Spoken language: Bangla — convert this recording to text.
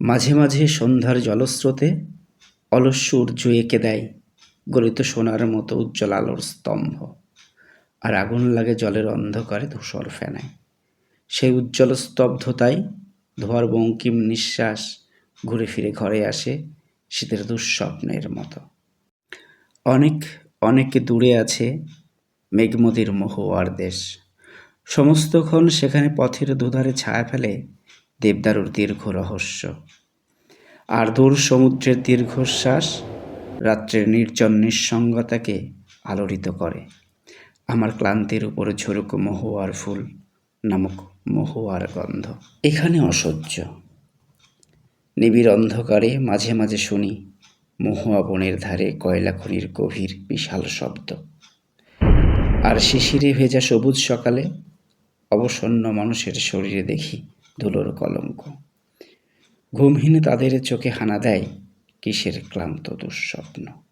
মাঝে মাঝে সন্ধ্যার জলস্রোতে অলস সূর্য এঁকে দেয়, গলিত সোনার মতো উজ্জ্বল আলোর স্তম্ভ। আর আগুন লাগে জলের অন্ধকারে ধূসর ফেনায়। সেই উজ্জ্বল স্তব্ধতায় ধোয়ার বঙ্কিম নিঃশ্বাস ঘুরে ফিরে ঘরে আসে শীতের দুঃস্বপ্নের মতো। অনেক অনেক দূরে আছে মেঘমদির মহুয়ার দেশ। সমস্তক্ষণ সেখানে পথের দুধারে ছায়া ফেলে দেবদারুর দীর্ঘ রহস্য। আর দূর সমুদ্রের দীর্ঘশ্বাস রাত্রের নির্জন নিঃসঙ্গতাকে আলোড়িত করে। আমার ক্লান্তির উপর ঝরুক মহুয়ার ফুল নামক মহুয়ার গন্ধ। এখানে অসহ্য। নিবিড় অন্ধকারে মাঝে মাঝে শুনি মহুয়া বনের ধারে কয়লা খনির গভীর বিশাল শব্দ। আর শিশিরে ভেজা সবুজ সকালে অবসন্ন মানুষের শরীরে দেখি ধুলোর কলঙ্ক। ঘুমহীন তাদের চোখে হানা দেয় কিসের ক্লান্ত দুঃস্বপ্ন?